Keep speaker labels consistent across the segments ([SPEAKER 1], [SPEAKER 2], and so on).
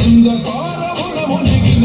[SPEAKER 1] అంధకారమున మునిగిన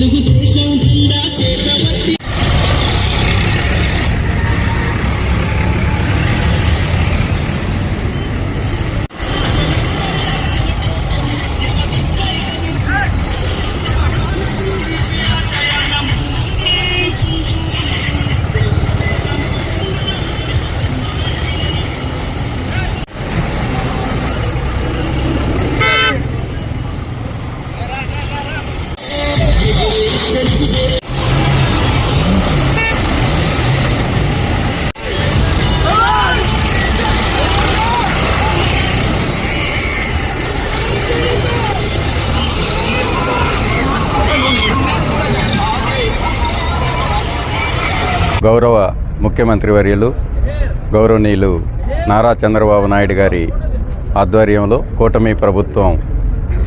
[SPEAKER 2] పార్టీ
[SPEAKER 3] గౌరవ ముఖ్యమంత్రి వర్యులు గౌరవనీయులు నారా చంద్రబాబు నాయుడు గారి ఆధ్వర్యంలో కూటమి ప్రభుత్వం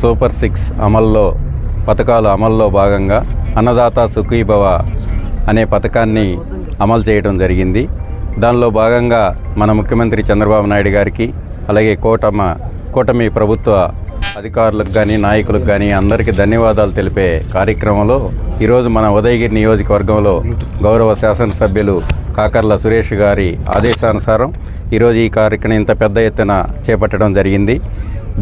[SPEAKER 3] సూపర్ సిక్స్ అమల్లో పథకాలు అమల్లో భాగంగా అన్నదాత సుఖీభవ అనే పథకాన్ని అమలు చేయడం జరిగింది. దానిలో భాగంగా మన ముఖ్యమంత్రి చంద్రబాబు నాయుడు గారికి అలాగే కూటమ కూటమి ప్రభుత్వ అధికారులకు కానీ నాయకులకు కానీ అందరికీ ధన్యవాదాలు తెలిపే కార్యక్రమంలో ఈరోజు మన ఉదయగిరి నియోజకవర్గంలో గౌరవ శాసనసభ్యులు కాకర్ల సురేష్ గారి ఆదేశానుసారం ఈరోజు ఈ కార్యక్రమం ఇంత పెద్ద ఎత్తున చేపట్టడం జరిగింది.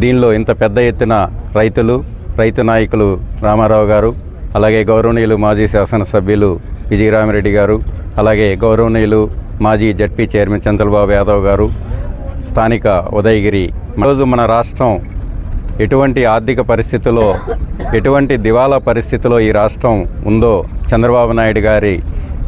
[SPEAKER 3] దీనిలో ఇంత పెద్ద ఎత్తున రైతులు రైతు నాయకులు రామారావు గారు అలాగే గౌరవనీయులు మాజీ శాసనసభ్యులు విజయరామిరెడ్డి గారు అలాగే గౌరవనీయులు మాజీ జడ్పీ చైర్మన్ చంద్రబాబు యాదవ్ గారు స్థానిక ఉదయగిరి. ఈరోజు మన రాష్ట్రం ఎటువంటి ఆర్థిక పరిస్థితిలో ఎటువంటి దివాలా పరిస్థితిలో ఈ రాష్ట్రం ఉందో చంద్రబాబు నాయుడు గారి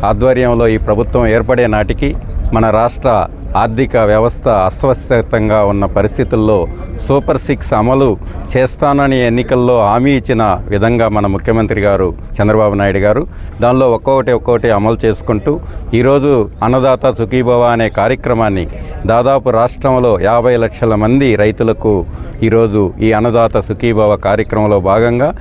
[SPEAKER 3] ఆధ్వర్యంలో ఈ ప్రభుత్వం ఏర్పడే నాటికి మన రాష్ట్ర ఆర్థిక వ్యవస్థ అస్వస్థతంగా ఉన్న పరిస్థితుల్లో సూపర్ సిక్స్ అమలు చేస్తానని ఎన్నికల్లో హామీ ఇచ్చిన విధంగా మన ముఖ్యమంత్రి గారు చంద్రబాబు నాయుడు గారు దానిలో ఒక్కొక్కటి ఒక్కొక్కటి అమలు చేసుకుంటూ ఈరోజు అన్నదాత సుఖీభవ అనే కార్యక్రమాన్ని దాదాపు రాష్ట్రంలో యాభై లక్షల మంది రైతులకు ఈరోజు ఈ అన్నదాత సుఖీభవ కార్యక్రమంలో భాగంగా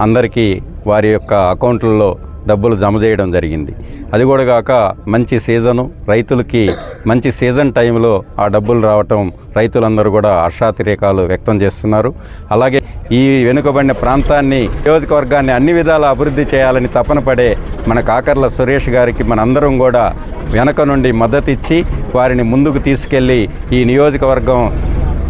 [SPEAKER 3] అందరికీ వారి యొక్క అకౌంట్లలో డబ్బులు జమ చేయడం జరిగింది. అది కూడా కాక మంచి సీజను రైతులకి మంచి సీజన్ టైంలో ఆ డబ్బులు రావటం రైతులందరూ కూడా హర్షాతిరేకాలు వ్యక్తం చేస్తున్నారు. అలాగే ఈ వెనుకబడిన ప్రాంతాన్ని నియోజకవర్గాన్ని అన్ని విధాలు అభివృద్ధి చేయాలని తపన పడే మన కాకర్ల సురేష్ గారికి మనందరం కూడా వెనక నుండి మద్దతు ఇచ్చి వారిని ముందుకు తీసుకెళ్ళి ఈ నియోజకవర్గం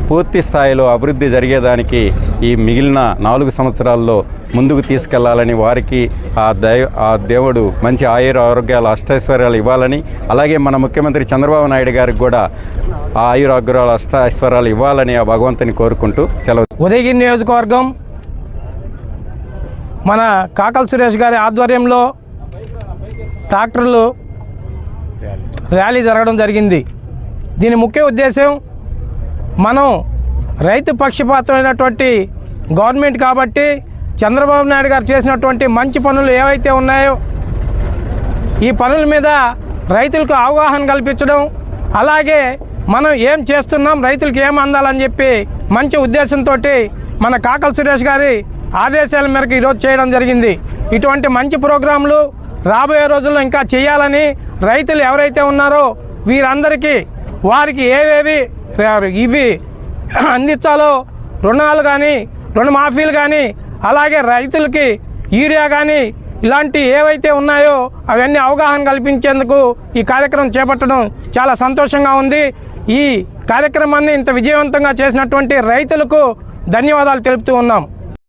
[SPEAKER 3] పూర్తి స్థాయిలో అభివృద్ధి జరిగేదానికి ఈ మిగిలిన నాలుగు సంవత్సరాల్లో ముందుకు తీసుకెళ్ళాలని వారికి ఆ దైవ ఆ దేవుడు మంచి ఆయుర ఆరోగ్యాలు అష్టైశ్వర్యాలు ఇవ్వాలని అలాగే మన ముఖ్యమంత్రి చంద్రబాబు నాయుడు గారికి కూడా ఆ ఆయుర ఆరోగ్యాలు అష్టైశ్వర్యాలు ఇవ్వాలని ఆ భగవంతుని కోరుకుంటూ సెలవు.
[SPEAKER 4] ఉదయగిరి నియోజకవర్గం మన కాకల్ సురేష్ గారి ఆధ్వర్యంలో డాక్టర్లు ర్యాలీ జరగడం జరిగింది. దీని ముఖ్య ఉద్దేశం మనం రైతు పక్షపాతమైనటువంటి గవర్నమెంట్ కాబట్టి చంద్రబాబు నాయుడు గారు చేసినటువంటి మంచి పనులు ఏవైతే ఉన్నాయో ఈ పనుల మీద రైతులకు అవగాహన కల్పించడం అలాగే మనం ఏం చేస్తున్నాం రైతులకు ఏం అందాలని చెప్పి మంచి ఉద్దేశంతో మన కాకల సురేష్ గారి ఆదేశాల మేరకు ఈరోజు చేయడం జరిగింది. ఇటువంటి మంచి ప్రోగ్రాంలు రాబోయే రోజుల్లో ఇంకా చేయాలని రైతులు ఎవరైతే ఉన్నారో వీరందరికీ వారికి ఏవేవి ఇవి అందించాలో రుణాలు కానీ రుణమాఫీలు కానీ అలాగే రైతులకి యూరియా కానీ ఇలాంటి ఏవైతే ఉన్నాయో అవన్నీ అవగాహన కల్పించేందుకు ఈ కార్యక్రమం చేపట్టడం చాలా సంతోషంగా ఉంది. ఈ కార్యక్రమాన్ని ఇంత విజయవంతంగా చేసినటువంటి రైతులకు ధన్యవాదాలు తెలుపుతూ ఉన్నాం.